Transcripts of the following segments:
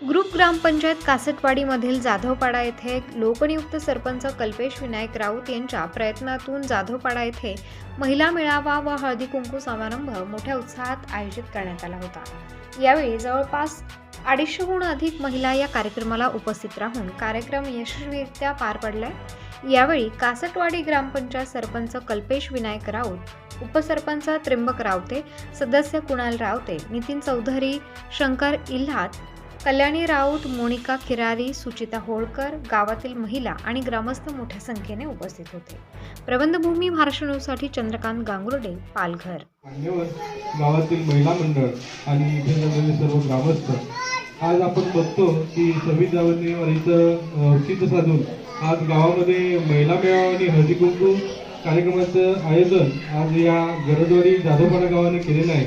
Group ग्रामपंचायत कासटवाडीमधील जाधवपाडा येथे लोकनियुक्त सरपंच कल्पेश विनायक राऊत यांच्या प्रयत्नातून जाधवपाडा येथे महिला मेळावा व हळदी कुंकू समारंभ मोठ्या उत्साहात आयोजित करण्यात आला होता. यावेळी जवळपास अडीचशेहून अधिक महिला या कार्यक्रमाला उपस्थित राहून कार्यक्रम यशस्वीरित्या पार पडलाय. यावेळी कासटवाडी ग्रामपंचायत सरपंच कल्पेश विनायक राऊत उपसरपंच त्र्यंबक रावते सदस्य कुणाल रावते नितीन चौधरी शंकर इल्हात कल्याणी राऊत मोनिका खिरारी सुचिता होळकर गावातील महिला आणि ग्रामस्थ मोठ्या संख्येने उपस्थित होते. प्रबंधभूमी महाराष्ट्र न्यूजसाठी चंद्रकांत गांगुर्डे पालघर. गावातील महिला मंडळ आणि इथे जमलेले सर्व ग्रामस्थ आज आपण बघतो की सव्वीस जानेवारीचं औचित्य साधून आज गावामध्ये महिला मेळावा आणि हळदी कुंकू कार्यक्रमाचं आयोजन आज या गरजवाडी जाधवपाडा गावाने केलेलं आहे.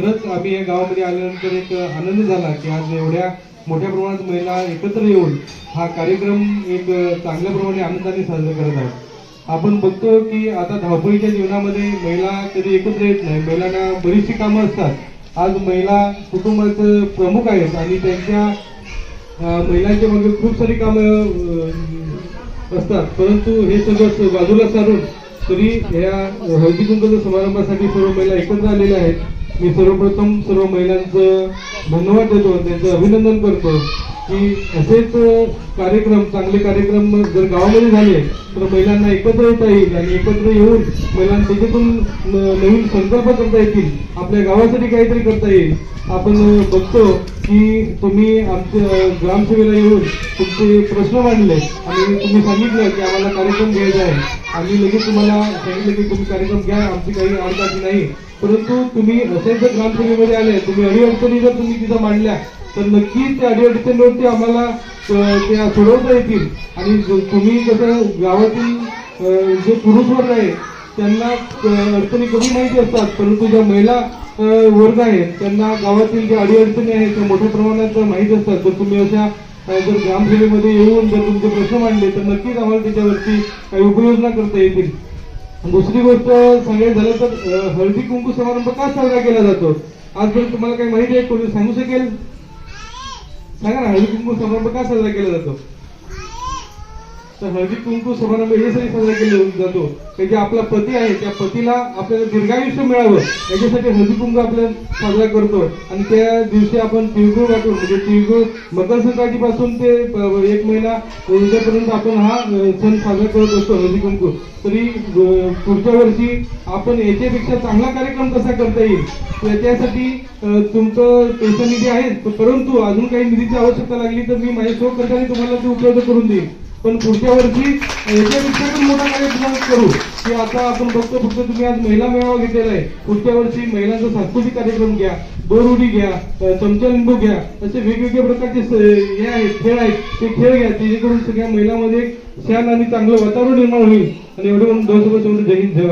खरंच आम्ही या गावामध्ये आल्यानंतर एक आनंद झाला की आज एवढ्या मोठ्या प्रमाणात महिला एकत्र येऊन हा कार्यक्रम एक चांगल्या प्रमाणे आनंदाने साजरा करत आहेत. आपण बघतो की आता धावपळीच्या जीवनामध्ये महिला कधी एकत्र येत नाही. महिलांना बरीचशी कामं असतात. आज महिला कुटुंबाचं प्रमुख आहेत आणि त्यांच्या महिलांच्या मागे खूप सारी कामं असतात. परंतु हे सगळं बाजूला सारून तरी या हळदी कुंकूच्या समारंभासाठी सर्व महिला एकत्र आलेल्या आहेत. मी सर्वप्रथम सर्व महिलांचं धन्यवाद देतो त्यांचं अभिनंदन करतो की असेच कार्यक्रम चांगले कार्यक्रम जर गावामध्ये झाले तर महिलांना एकत्र येता येईल आणि एकत्र येऊन महिलांना त्याच्यातून नवीन संकल्प करता येतील. आपल्या गावासाठी काहीतरी करता येईल. आपण बघतो की तुम्ही आमच्या ग्रामसेवेला येऊन तुमचे प्रश्न मांडले आणि तुम्ही सांगितलं की आम्हाला कार्यक्रम घ्यायचा आहे. आम्ही लगेच तुम्हाला सांगितलं की तुम्ही कार्यक्रम घ्या आमची काही अडचणी नाही. परंतु तुम्ही असेच जर ग्रामसभेमध्ये आले तुम्ही अडीअडचणी जर तुम्ही तिथं मांडल्या तर नक्कीच त्या अडीअडचणीवरती आम्हाला त्या सोडवता येतील. आणि ज- तुम्ही कसं गावातील जे पुरुष वर्ग आहे त्यांना अडचणी कमी माहिती असतात परंतु ज्या महिला वर्ग आहेत त्यांना गावातील ज्या अडीअडचणी आहेत त्या मोठ्या प्रमाणात माहीत असतात तर तुम्ही अशा जर ग्रामसभेमध्ये येऊन जर तुमचे प्रश्न मांडले तर नक्कीच आम्हाला त्याच्यावरती काही उपाययोजना करता येतील. दुसरी गोष्ट सांगायचं झालं तर हळदी कुंकू समारंभ का साजरा केला जातो? आज तुम्हाला काही माहिती आहे? कोणी सांगू शकेल? सांगा ना हळदी कुंकू समारंभ का साजरा केला जातो? तर हळदी कुंकू समारंभ यासाठी साजरा केला जातो. की जे आपला पती आहे त्या पतीला आपल्याला दीर्घायुष्य मिळावं. याच्यासाठी हळदी कुंकू आपण साजरा करतो आणि त्या दिवशी आपण तिळगुळ वाटून म्हणजे तिळगुळ मकर संक्रांतीपासून ते एक महिना उद्यापर्यंत आपण हा सण साजरा करत असतो हळदी कुंकू. तरी पुढच्या वर्षी आपण याच्यापेक्षा चांगला कार्यक्रम कसा करता येईल? त्याच्यासाठी त्यासाठी तुमचं पैसा निधी आहे परंतु अजून काही निधीची आवश्यकता लागली तर मी माझ्या स्वखर्चाने तुम्हाला ते उपलब्ध करून देईन पण पुढच्या वर्षी याच्यापेक्षा पण मोठा कार्यक्रम करू. की आता आपण बघतो फक्त तुम्ही आज महिला मेळावा घेतलेला आहे. पुढच्या वर्षी महिलांचा सांस्कृतिक कार्यक्रम घ्या दोरउडी घ्या चमचा लिंबू घ्या असे वेगवेगळ्या प्रकारचे हे आहेत खेळ आहेत. ते खेळ घ्या जेणेकरून सगळ्या महिलांमध्ये शान छान आणि चांगलं वातावरण निर्माण होईल. आणि एवढे म्हणून दोन सोबत जय हिंद जय